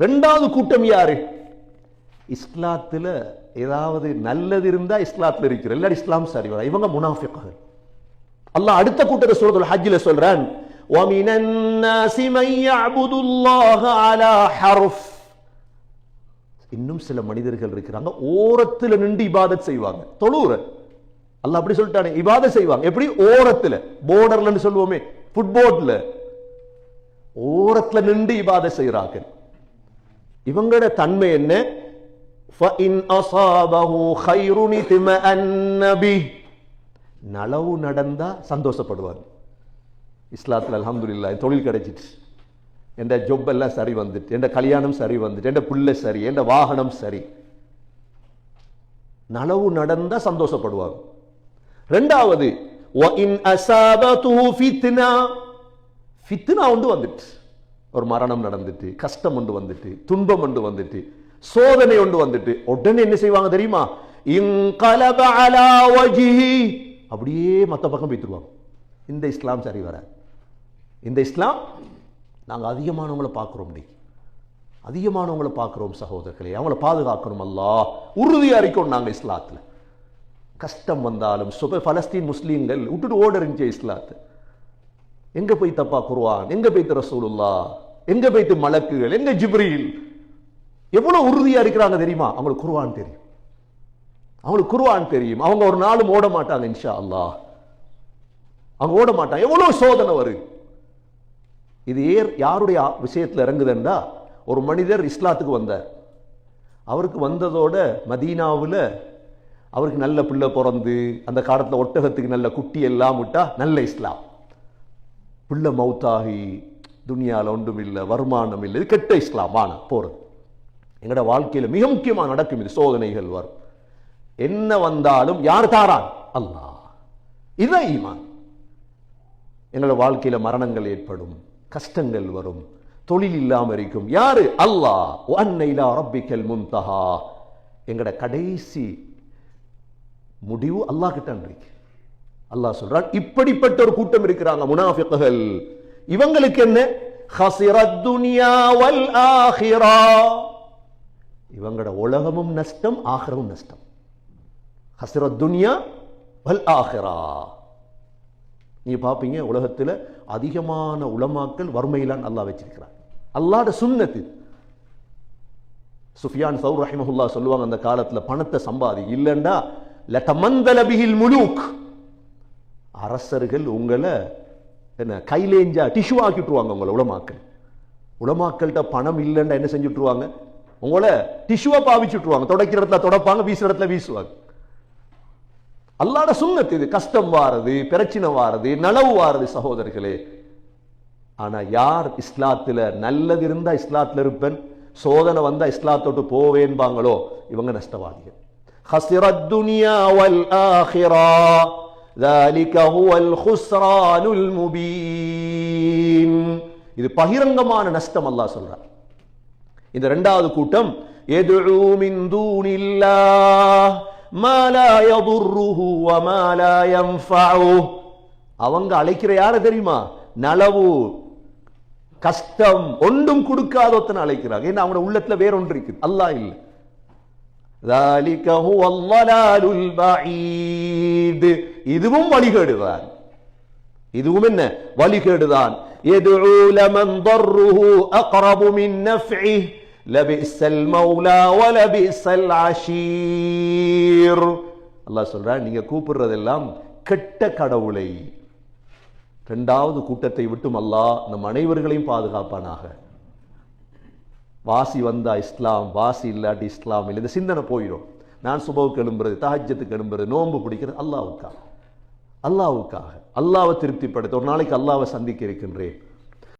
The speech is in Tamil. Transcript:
ரெண்டாவது கூட்டம் யாரு இஸ்லாத்துல ஏதாவது நல்லது இருந்தா இஸ்லாத்துல இருக்கிற இல்லாட்டி இஸ்லாம் சரி வர இவங்க முனாஃபிக்குகள் அல்லாஹ் அடுத்த கூட்டத்தை சூரத்துல் ஹஜ்ஜில சொல்றான் وَمِنَ النَّاسِ مَن يَعْبُدُ اللَّهَ عَلَى حَرْفٍ இன்னும் சில மனிதர்கள் இருக்கிறாங்க ஓரத்துல நின்று இபாதத் செய்வாங்க தொழுற அல்லாஹ் அப்படி சொல்லிட்டானே இபாதத் செய்வாங்க எப்படி ஓரத்துல போர்டர்லன்னு சொல்லுவோமே ஃபுட்போர்ட்ல ஓரத்துல நின்று இபாதத் செய்றாங்க இவங்களோட தன்மை என்ன? நலவு நடந்தா சந்தோஷப்படுவாங்க. இஸ்லாத்தில் அலமதுல்லா தொழில் கிடைச்சிட்டு என் ஜொப்பெல்லாம் சரி வந்துட்டு என் கல்யாணம் சரி வந்துட்டு என் புள்ள சரி என் வாகனம் சரி. நலவு நடந்தா சந்தோஷப்படுவாங்க. ரெண்டாவது ஃபித்னா. ஃபித்னா ஒன்று வந்துட்டு. ஒரு மரணம் நடந்துட்டு கஷ்டம் ஒன்று வந்துட்டு துன்பம் ஒன்று வந்துட்டு சோதனை ஒன்று வந்துட்டு உடனே என்ன செய்வாங்க தெரியுமா? அப்படியே மற்ற பக்கம் போய்த்துருவாங்க இந்த இஸ்லாம் சரி வர இந்த இஸ்லாம் நாங்கள் அதிகமானவங்களை பார்க்குறோம் இன்னைக்கு. அதிகமானவங்களை பார்க்குறோம் சகோதரர்களே. அவங்கள பாதுகாக்கணும் அல்லா உறுதியாக இருக்கணும் நாங்கள் இஸ்லாத்தில். கஷ்டம் வந்தாலும் சுப பலஸ்தீன் முஸ்லீம்கள் விட்டுட்டு ஓட இருந்துச்சு இஸ்லாத்தை. எங்க போய் தப்பா குருவான் எங்க போய் ரசூலுல்லா எங்க போய்த்து மலக்குகள்? எங்க ஜிப்ரீல்? எவ்வளவு உறுதியா இருக்கிறாங்க தெரியுமா? அவங்களுக்கு குருவான் தெரியும். அவங்களுக்கு குருவான் தெரியும். அவங்க ஒரு நாளும் ஓட மாட்டாங்க இன்ஷா அல்லாஹ் அவங்க ஓட மாட்டாங்க. எவ்வளவு சோதனை வரும் இது ஏர் யாருடைய விஷயத்தில் இறங்குதுன்றா ஒரு மனிதர் இஸ்லாத்துக்கு வந்தார். அவருக்கு வந்ததோட மதீனாவில் அவருக்கு நல்ல பிள்ளை பிறந்து அந்த காலத்தில் ஒட்டகத்துக்கு நல்ல குட்டி எல்லாம் விட்டா நல்ல இஸ்லாம். பிள்ளை மவுத்தாகி துனியால ஒன்றும் இல்லை வருமானம் இல்லை இது கெட்ட இஸ்லாம். ஆனா எங்களோட வாழ்க்கையில மிக முக்கியமா நடக்கும் இது சோதனைகள் வரும். என்ன வந்தாலும் யார் தாரான்? அல்லாஹ். இதுதான் ஈமான். எங்களோட வாழ்க்கையில மரணங்கள் ஏற்படும் கஷ்டங்கள் வரும் தொழில் இல்லாமல் இருக்கும். யாரு? அல்லாஹ். அன்னைலா ரப்பிக்கல் முன்தஹா. எங்களோட கடைசி முடிவு அல்லாஹ் கிட்ட இருக்கு. அல்லாஹ் சொல்றான் இப்படிப்பட்ட ஒரு கூட்டம் இருக்கிறாங்க முனாஃபிக்குகள். இவங்களுக்கு என்ன? ஹசிரத் துனியா வல் ஆஹிரா. இவங்களோட உலகமும் நஷ்டம் ஆகிறவும் நஷ்டம். ஹசிரத் துனியா வல் ஆஹிரா. நீ பார்ப்பீங்க உலகத்துல அதிகமான உலமாக்கள் வறுமையிலான் அல்லாஹ் வச்சிருக்கிறார். அல்லாட சுண்ணத்து. சுஃபியான் சௌர் ரஹிமஹுல்லா சொல்லுவாங்க அந்த காலத்துல பணத்தை சம்பாதி இல்லைண்டா லதமந்தல பிஹில் முலூக். அரசர்கள் உங்களை என்ன கையிலேஞ்சா டிஷ்யூ ஆக்கிட்டுருவாங்க உங்களை உளமாக்கள் உளமாக்கள்கிட்ட பணம் இல்லைன்னா என்ன செஞ்சுட்ருவாங்க உங்களை டிஷ்யூவாக பாவிச்சுட்ருவாங்க தொடக்கிற இடத்துல தொடப்பாங்க வீசுற இடத்துல வீசுவாங்க. அல்லாட சுண்ணத்து இது. கஷ்டம் வாரது பிரச்சனை வாரது நலவு வாரது சகோதரர்களே. ஆனால் யார் இஸ்லாத்தில் நல்லது இருந்தால் இஸ்லாத்தில் இருப்பேன்? சோதனை வந்தால் இஸ்லாத்தோட்டு போவேன்பாங்களோ? இவங்க நஷ்டவாதிகள். ஹசிரத் துனியா வல் ஆஹிரா. ذلك هو الخسران المبين இது பகிரங்கமான நஷ்டம் அல்லாஹ் சொல்றார் இந்த இரண்டாவது கூட்டம் يدعو من دون الله ما لا يضره وما لا ينفعه அவங்க அழைக்கிற யார தெரியுமா நலவு கஷ்டம் ஒன்றும் கொடுக்காத ஒருத்தனை அழைக்கிறாங்க ஏன்னா அவனோட உள்ளத்துல வேற ஒன்று இருக்குது அல்லாஹ் இல்லை இதுவும் வழிகேடுதான். இதுவும் என்ன? வழிகேடுதான். அல்லாஹ் சொல்றான் நீங்க கூப்பிடுறதெல்லாம் கெட்ட கடவுளை. இரண்டாவது கூட்டத்தை விட்டும் அல்லாஹ் நம் அனைவர்களையும் பாதுகாப்பானாக. வாசி வந்தால் இஸ்லாம் வாசி இல்லாட்டி இஸ்லாம் இல்லை. இந்த சிந்தனை போயிடும். நான் சுபவுக்கு எழும்புறது தஹஜத்துக்கு எழும்புறது நோன்பு பிடிக்கிறது அல்லாவுக்காக. அல்லாவுக்காக. அல்லாவை திருப்திப்படுத்த ஒரு நாளைக்கு அல்லாவை சந்திக்க இருக்கின்றேன்.